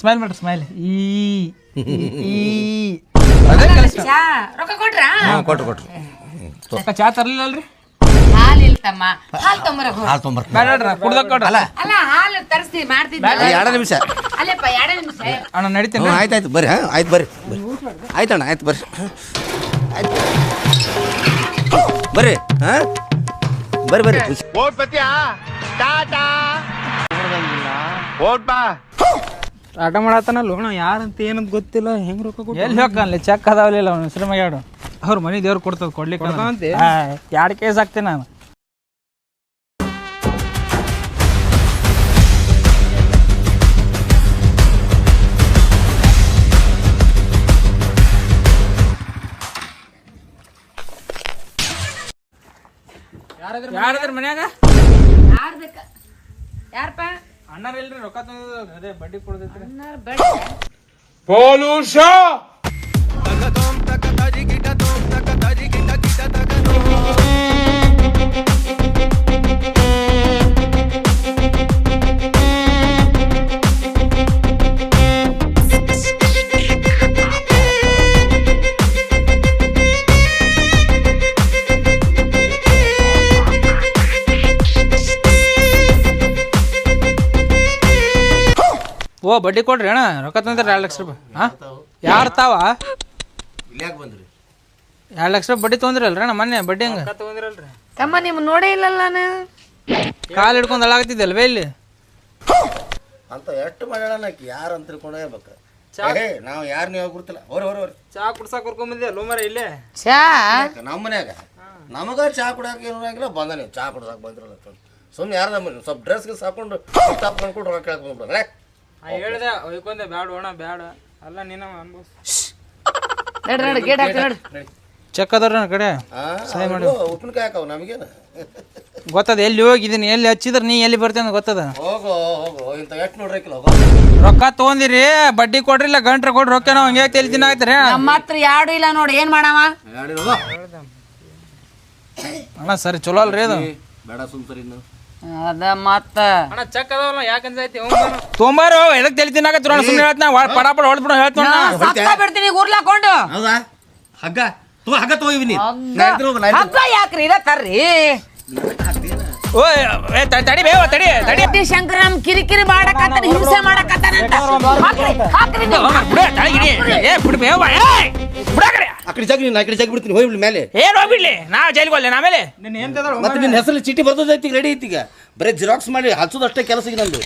ಸ್ಮೈಲ್ ಮಾಡ್ರಿ ಸ್ಮೈಲ್ ಈ ಈ ರೊಕ್ಕ ಕೊಟ್ರ? ಕೊಟ್ರು ಕೊಟ್ರು. ಚಾ ತರ್ಲಿಲ್ಲ ಅಲ್ರಿ? ತಮ್ಮ ಹಾಲು ತೊಂಬರಕ್ ಹೋಗು. ಹಾಲು ತೊಗೊಂಬರ್ತೀನಿ ಬೇಡ ನೋಡ್ರಿ ಕುಡ್ದಕ್ ಕೊಡ್ರಿ. ಅಲ್ಲ. ಅಲ್ಲ ಹಾಲು ತರಿಸ್ತೀವಿ ಮಾಡ್ತಿದ್ದೆ ಎರಡು ನಿಮಿಷ. ಅಲ್ಲಪ್ಪ ಎರಡೇ ನಿಮಿಷ. ಅಣ್ಣ ನಡಿತೀನಿ. ಆಯ್ತು ಆಯ್ತು ಬರ್ರಿ ಹಾಂ ಆಯ್ತು ಬರ್ರಿ ಬರ್ರಿ. ಆಯ್ತು ಅಣ್ಣ ಆಯ್ತು ಬರ್ರಿ. ಆಯ್ತು ಬರ್ರಿ ಹಾಂ? ಬರ್ರಿ ಬರ್ರಿ. ಓಟ್ ಬತ್ತೀಯಾ ಟಾಟಾ. ಓಟ್ ಬಾ. ಆಟ ಮಾಡತ್ತಾನಲ್ಲ ಅಣ್ಣ ಯಾರಂತ ಏನಂತ ಗೊತ್ತಿಲ್ಲ ಹೆಂಗ್ ರೊಕ್ಕ ಕೊಟ್ಟು ಎಲ್ಲಿ ಚೆಕ್ ಅದಾವಲಿಲ್ಲ ಅವ್ನ ಹೆಸರು ಅವ್ರ ಮನೆ ದೇವ್ರು ಕೊಡ್ತದ ಕೊಡ್ಲಿಕ್ಕೆ ಕೊಡ್ತಾನಂತೆ? ಎರಡು ಕೇಸ್ ಹಾಕ್ತೀನಿ ನಾನು. ಯಾರದ್ರ ಮನ್ಯಾಗ? ಯಾರಪ್ಪ ಅಣ್ಣಾರ ಇಲ್ರಿ ರೊಕ್ಕ ತಂದಿದ್ದು? ಅದೇ ಬಡ್ಡಿ ಕೊಡ್ತೈತ್ರಿ ಓ ಬಡ್ಡಿ ಕೊಡ್ರಿ ಅಣ್ಣ. ರೊಕ್ಕ ತಂದ್ರೆ ಎರಡು ಲಕ್ಷ ರೂಪಾಯಿ. ಹಾಂ? ಯಾರು ತಾವ? ಇಲ್ಯಾಕೆ ಬಂದ್ರಿ? ಎರಡು ಲಕ್ಷ ರೂಪಾಯಿ ಬಡ್ಡಿ ತೊಂದ್ರಲ್ರಿ ಅಣ್ಣ ಮೊನ್ನೆ ಬಡ್ಡಿ ಹಂಗ? ತಮ್ಮ ನಿಮ್ ನೋಡೇ ಇಲ್ಲಲ್ಲ ನಾನು ಕಾಲು ಹಿಡ್ಕೊಂಡು ಅಳಾಗತ್ತಿದ್ದಲ್ವೇ ಇಲ್ಲಿ? ಅಂತ ಎಷ್ಟು ಮಾಡ್ಯಾಳ ಆಕಿ? ಯಾರು ಅಂತ ತಿಳ್ಕೊಂಡೇ ಬೇಕು ಏ ನಾವು ಯಾರು ನೀವು ಗುರುತಿಲ್ಲ. ಹೊರ ಹೊರ ಹೊರ. ಚಾ ಕುಡ್ಸಾಕ್ ಕರ್ಕೊಂಡ್ ಬಂದಿದ್ದೆ ಲೋಮರ ಇಲ್ಲೇ? ಚಾ? ನಮ್ಮ ಮನ್ಯಾಗ? ನಮಗ ಚಾ ಕುಡಿಯಾಕ ಏನು ಬಂದ ನೀವು. ಚಾ ಕುಡ್ದಾಕ ಬಂದ್ರಲ್ಲ ಸುಮ್ಮನೆ ಯಾರು ನಮ್ಮ ಸ್ವಲ್ಪ ಡ್ರೆಸ್ಗೆ ಸಾಕೊಂಡು ಸ್ವಲ್ಪ ಕಂಡ್ಕೊಂಡು ರೊಕ್ಕ ಕೇಳಕ್ ಬಂದ್ಬಿಡ್ರೆ ಹೇಳ್ದೆ ಒಯ್ಕೊಂಡೆ ಬ್ಯಾಡ ಅಣ್ಣ ಬ್ಯಾಡ. ಅಲ್ಲ ನೀನ ಅನ್ಭವಿಸ್ ನಡ್ರಿ ನಡ್ರಿ ಗೇಟ್ ಹಾಕಿ ನಡ್ರಿ ಚೆಕ್ ಅದಾರ ನನ್ನ ಕಡೆ. ಉಪ್ಪಿನಕಾಯಿ ಹಾಕವು ನಮಗೇನು? ಗೊತ್ತದ ಎಲ್ಲಿ ಹೋಗಿದ್ದೀನಿ ಎಲ್ಲಿ ಹಚ್ಚಿದ್ರೆ ನೀ ಎಲ್ಲಿ ಬರ್ತೀನಿ ಅಂತ ಗೊತ್ತದ? ಹೋಗು ಹೋಗು ಇಂಥ ಎಷ್ಟು ನೋಡ್ರಿಕಿಲ್ಲ ಹೋಗು. ರೊಕ್ಕ ತಗೊಂದಿರಿ ಬಡ್ಡಿ ಕೊಡ್ರಿಲ್ಲ ಗಂಟ್ರ ಕೊಡ್ರಿ ರೊಕ್ಕ ನಾವು ಹಂಗೆ ತೆಲ್ ದಿನ ಆಯ್ತಾರೆ ನಮ್ಮ ಹತ್ರ ಯಾರು ಇಲ್ಲ ನೋಡಿ ಏನ್ ಮಾಡವ. ಅಣ್ಣ ಸರಿ ಚಲೋ ಅಲ್ರಿ ಅದು. ಬೇಡ ಸುಮ್ಸರಿ ಇನ್ನು. ಅದ ಮತ್ತ. ಅಣ್ಣ ಚೆಕ್ ಅದಾವಲ್ಲ ಯಾಕಂತ ಐತಿ ತೊಂಬಾರು ಎದಕ್ ತಲೆ ಸುಮ್ಮನೆ ಹೇಳ್ತಾನ ಪಡಾಪಡ ಹೊಡೆದ್ಬಿಡು ಹೇಳ್ತಾನ ಸತ್ತ ಬಿಡ್ತೀನಿ ಉರ್ಲಾಕೊಂಡು ಹೌದಾ? ಹಗ್ಗ. ತೋ ಹಗ್ಗ ತಗೋಗಿನಿ ಹಗ್ಗ ಯಾಕ್ರಿ? ಇದ ತರ್ರಿ. ಓಯ್ ಏ ತ- ತಡಿ ಬೇವ ತಡಿ ತಡಿ. ಶಂಕರಂ ಕಿರಿಕಿರಿ ಮಾಡಕತ್ತಾನ ಹಿಂಸೆ ಮಾಡಕತ್ತಾನಂತ ಹಾಕ್ರಿ, ಹಾಕ್ರಿ ನೀವು. ಬಿಡ ತಳಗಿಡಿ ಏ ಬಿಡು ಬೇವ ಏ ಬಿಡ ಕಡೆ ಆ ಕಡೆ ಜಾಗ ನೀನು ಆ ಕಡೆ ಜಾಗ ಬಿಡ್ತೀನಿ ಹೋಗ್ಬಿಡ್ಲಿ ಮೇಲೆ. ಏನ್ ಹೋಗ್ಬಿಡ್ಲಿ. ನಾ ಜೈಲಿಗೆ ಹೋಗ್ಲಿ ಆಮೇಲೆ ನಿನ್ನ ಮತ್ತೆ ನಿನ್ನ ಹೆಸರು ಚೀಟಿ ಬರ್ದೈತಿ ರೆಡಿ ಐತಿ ಈಗ. ಬರೀ ಜಿರಾಕ್ಸ್ ಮಾಡಿ ಹಚ್ಚೋದಷ್ಟೇ ಕೆಲಸ ಈಗ ನಂದು.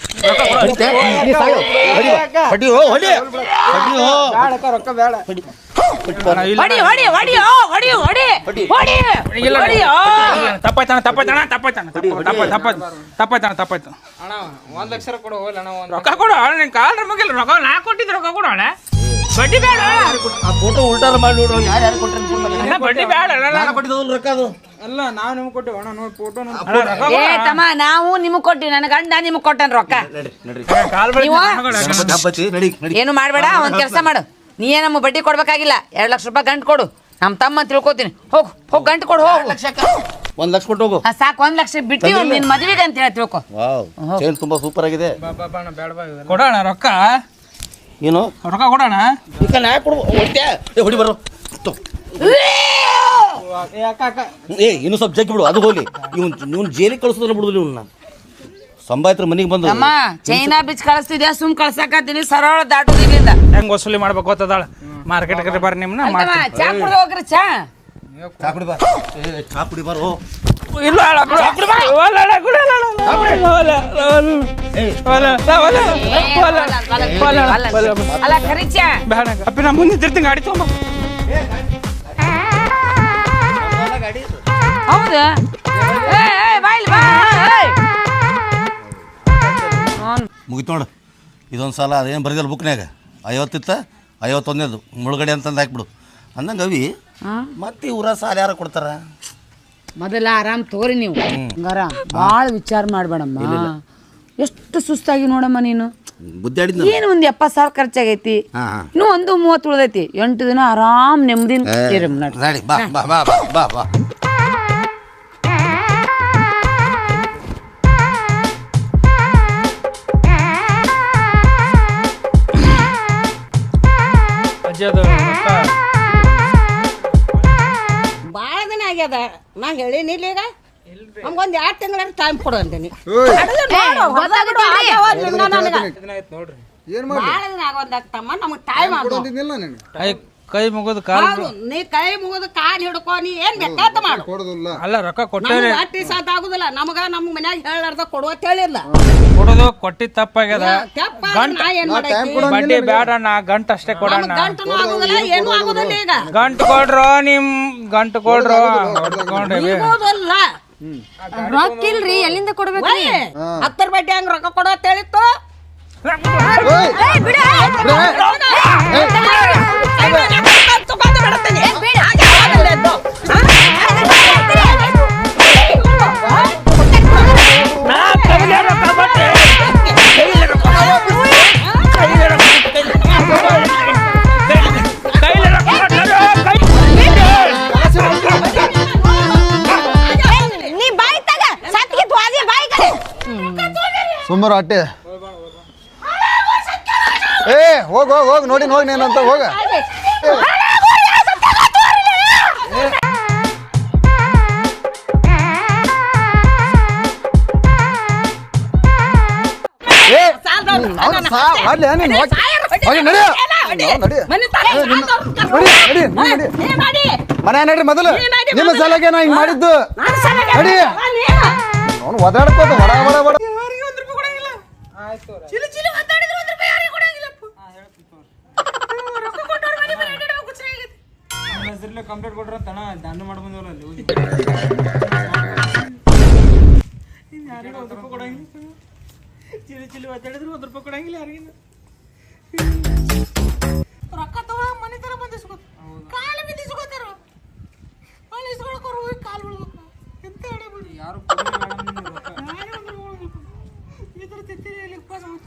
ಹೊಡಿ. ಹೋ, ಹೊಡಿ. ಹೊಡಿ ಹೋ. ರೊಕ್ಕ ಬ್ಯಾಡ ಹೊಡಿ. ಹೊಡಿ. ಹೊಡಿ ಹೊಡಿ ಹೊಡಿ. ಹೊಡಿ. ಹೊಡಿ. ಹೊಡಿ. ತಪ್ಪಾಯ್ತಾನ ತಪ್ಪಾಯ್ತಾನ ತಪ್ಪಾಯ್ತಾನ ತಪ್ಪಾಯ್ತು ತಪ್ಪಾಯ್ತು. ತಪ್ಪಾಯ್ತಾನ ತಪ್ಪಾಯ್ತು. ಅಣ್ಣ ಒಂದ್ ಲಕ್ಷ ಕೊಡು ಅಣ್ಣ ರೊಕ್ಕ ಕೊಡು ನಿನ್ ಕಾಲ್ ಮುಗಿಲ್ಲ ರೊಕ್ಕ ನಾ ಕೊಟ್ಟಿದ್ದು ರೊಕ್ಕ ಕೊಡು ಅಣ್ಣ. ಬಡ್ಡಿ ಬೇಡ. ಆ ಫೋಟೋ ಉಲ್ಟಾರ ಮಾಡಿ ನೋಡ್ರು ಯಾರು ಯಾರು ಅಣ್ಣ, ಬಡ್ಡಿ ಬೇಡ ರೊಕ್ಕ ಅದು. ಅಲ್ಲ ನಾವು ನಿಮ್ಗೆ ಕೊಟ್ಟಿವಿ. ಅಣ್ಣ ನೋಡಿ ಫೋಟೋ ಏ ತಮ್ಮ ನಾವು ನಿಮಗ್ ಕೊಟ್ಟಿವಿ. ನನ್ನ ಗಂಡ ನಿಮಗ್ ಕೊಟ್ಟನ್ ರೊಕ್ಕ. ನಡಿ ನಡಿ ನೀವು? ಏನು ಮಾಡಬೇಡ ಒಂದ್ ಕೆಲಸ ಮಾಡು. ನೀ ನಮ್ಮ ಬಡ್ಡಿ ಕೊಡ್ಬೇಕಾಗಿಲ್ಲ? ಎರಡ್ ಲಕ್ಷ ರೂಪಾಯಿ ಗಂಟು ಕೊಡು. ನಮ್ಮ ತಮ್ಮ ಅಂತ ತಿಳ್ಕೊತೀನಿ. ಹೋಗು ಹೋಗ್ ಗಂಟು ಕೊಡು ಹೋಗು. ಒಂದ್ ಲಕ್ಷ ಕೊಟ್ಟು ಹೋಗು. ಆ, ಸಾಕು ಒಂದ್ ಲಕ್ಷ ಬಿಟ್ಟು ನಿನ್ ಮದ್ವೆಗೆ ಅಂತ ಹೇಳಿ ತಿಳ್ಕೊ. ವಾವ್ ಚೈನ್ ತುಂಬಾ ಸೂಪರ್ ಆಗಿದೆ. ಕೊಡೋಣ ರೊಕ್ಕ? ಏನು? ರೊಕ್ಕ ಕೊಡೋಣ? ಈಗ ನಾ ಕೊಡು ಏ ಹೊಡಿ ಬರೋ. ಏ ಇನ್ನು ಸ್ವಲ್ಪ ಜಗ್ಗಿ ಬಿಡು ಅದು ಹೋಗ್ಲಿ ಇವ್ನು ಇವ್ನು ಜೇಲಿಗೆ ಕಳಿಸೋದ್ರ ಬಿಡುದಿಲ್ಲ ಇವ್ನ ಸಂಬಾಯ್ತರ ಮನೆಗೆ ಬಂದು ಅಮ್ಮ ಚೈನಾ ಬಿಚ್ ಕಳಿಸ್ತಿದ್ಯಾ ಸುಮ್ ಕಳ್ಸಕತ್ತೀನಿ ಸರಳ ದಾಟುದಿಲ್ಲಿಂದ ಹೆಂಗ್ ವಸೂಲಿ ಮಾಡ್ಬೇಕು ಗೊತ್ತದಾಳ ಮಾರ್ಕೆಟ್ ಕಡೆ ಬರ್ರಿ ನಿಮ್ನ. ಚಾ ಕುಡ್ದು ಹೋಗ್ರಿ ಚಾ ಚಾ ಕುಡಿ ಚಾ ಬಾರೋ ಇಲ್ಲ. ಅಲ್ಲ ಬೇಡ ಅಪ್ಪಿ ನಾ ಮುಂದೆ ತಿರ್ತೀನಿ ಗಾಡಿ ತೊಗೊಂಬ ಹೌದಾ? ಬಾ, ಏಯ್. ಅವ್ನ್ ಮುಗಿತು ನೋಡು. ಇದೊಂದು ಸಲ ಅದೇನು ಬರೆದಿಲ್ಲ ಬುಕ್ನ್ಯಾಗ ಐವತ್ತಿತ್ತ ಐವತ್ತೊಂದೇದು ಮುಳುಗಡೆ ಅಂತಂದು ಹಾಕ್ಬಿಡು. ಅಂದಂಗೆ ಅವಿ ಮತ್ತೆ ಊರ ಸಾಲ ಯಾರು ಕೊಡ್ತಾರ? ಮೊದಲ ಆರಾಮ್ ತೋರಿ ನೀವು. ಹಂಗಾರ ಭಾಳ ವಿಚಾರ ಮಾಡ್ಬೇಡಮ್ಮ. ಎಷ್ಟು ಸುಸ್ತಾಗಿ ನೋಡಮ್ಮ ನೀನು? ಏನು ಒಂದು ಎಪ್ಪತ್ತು ಸಾವಿರ ಖರ್ಚಾಗೈತಿ? ಇನ್ನು ಹಾಂ. ಇನ್ನೂ ಒಂದು ಮೂವತ್ತು ಉಳ್ದೈತಿ. ಎಂಟು ದಿನ ಆರಾಮ್ ನೆಮ್ಮದಿನ ಬಾಳ ನಡಿ ಬಾ ಬಾ ಬಾ ಬಾ ಬಾ ಬಾ. ಅಜ್ಜಿ ಅದು ರೊಕ್ಕ ಭಾಳ ದಿನ ಆಗ್ಯದ? ನಾ ಹೇಳಿನಿಲ್ಲ ಈಗ. ನಮ್ಗೊಂದು ಎರಡು ತಿಂಗಳ ಟೈಮ್ ಕೊಡು ಅಂತೀನಿ ದಿನ ಆಯ್ತು. ನೋಡ್ರಿ. ಏನ್ ಮಾಡಿ ಭಾಳ ದಿನ ಆಗೋದಾಗ್ತಮ್ಮ ನಮಗೆ ಟೈಮ್ ಆಗೋ ಕೊಡೋದಿದ್ನಿಲ್ಲ ನೀನು. ಐ ಕೈ ಮುಗಿದು ಕಾಲ ಹೌದು ನೀ ಕೈ ಮುಗಿದು ಕಾಲ್ ಹಿಡ್ಕೊ ನೀ ಏನ್ ಬೇಕಾತ ಮಾಡು. ಕೊಡೋದಿಲ್ಲ. ಅಲ್ಲ ರೊಕ್ಕ ಕೊಟ್ಟೇನೆ ನಮ್ಗೆ ಅಟ್ಟಿ ಸಾತ್ ಆಗುದಿಲ್ಲ. ನಮಗ ನಮ್ಮ ಮನ್ಯಾಗ ಹೇಳಾರ್ದ ಕೊಡುವ ಹೇಳಿಲ್ಲ ಕೊಡೋದು ಕೊಟ್ಟಿ ತಪ್ಪಾಗ್ಯದ. ಕೆಪ್ಪ ನಾ ಏನ್ ಟೈಮ್ ಮಾಡೈತಿ? ಕೊಡಂಗಿಲ್ಲ ಬಡ್ಡಿ ಬೇಡ ಅಣ್ಣ ಅಷ್ಟೇ ಕೊಡಣ್ಣ ಗಂಟು ಆಗುದಿಲ್ಲ ಏನು ಆಗುದಿಲ್ಲ ಈಗ. ಗಂಟು ಕೊಡ್ರೋ ನಿಮ್ ಗಂಟು ಕೊಡ್ರೋ. ಸಿಗೋದಿಲ್ಲ ರೊಕ್ಕ ಇಲ್ರಿ ಎಲ್ಲಿಂದ ಕೊಡ್ಬೇಕ್ರಿ ಹತ್ತರ ಬಡ್ಡಿ ಹಂಗ ರೊಕ್ಕ ಕೊಡೋ ಅಂತ ಹೇಳಿತ್ತು ಏಯ್! ಸುಮ್ಮರು ಅಟ್ಟೆ ಏ, ಹೋಗ ಹೋಗ, ಹೋಗಿ, ನೋಡಿ ಹೋಗಿ ನೀನಂತ ಹೋಗ. ಏ ನೀನು ನಡಿ. ನಡಿ. ಮನೆ ನಡಿ ನಡಿ ನಡಿ. ನಡಿ. ನಡ್ರಿ ಮೊದಲು. ನಡಿ ನಿಮ್ಮ. ಸಲಗೆ ನಾ ಹಿಂಗ್ ಮಾಡಿದ್ದು. ನಡಿ. ಅವ್ನು ಒದಾಡ್ಕೋತ ಹೊಡ ಹೊಡ ಹೊಡ ಚಿಲಿ ಚಿಲಿ ಮಾತಾಡಿದ್ರು ಒಂದ್ ರೂಪಾಯಿ ಯಾರಿಗೂ ಕೊಡಂಗಿಲ್ಲಪ್ಪ. ರೊಕ್ಕ ಕೊಟ್ಟವ್ರ ಮನೆ. ಕಂಪ್ಲೇಂಟ್ ಕೊಟ್ರ ತಣ ದಂಡ ಮಾಡಿ ಅಲ್ಲಿ ಹೋಗಿ. ಯಾರಿಗೂ ಒಂದ್ ರೂಪಾಯಿ ಕೊಡಂಗಿಲ್ಲ. ಚಿಲಿ ಚಿಲಿ ಮಾತಾಡಿದ್ರು ಒಂದ್ ರೂಪಾಯಿ ಕೊಡಂಗಿಲ್ಲ ಯಾರಿಗಿಲ್ಲ ರೊಕ್ಕ ತಗೊಳಕ್ ಮನೆ ತರ ಬಂದು ಇಸ್ಕೊತ ಕಾಲು ಬಿದ್ದು ಇಸ್ಕೊತಾರ ಅಲ್ಲಿ ಇಸ್ಕೊಳಕ್ ಹೋಗಿ ಕಾಲು ಬೀಳ್ಬೇಕು ಎಂತ ಬಿಡಿ ಯಾರು ತಿಂತೀನಿ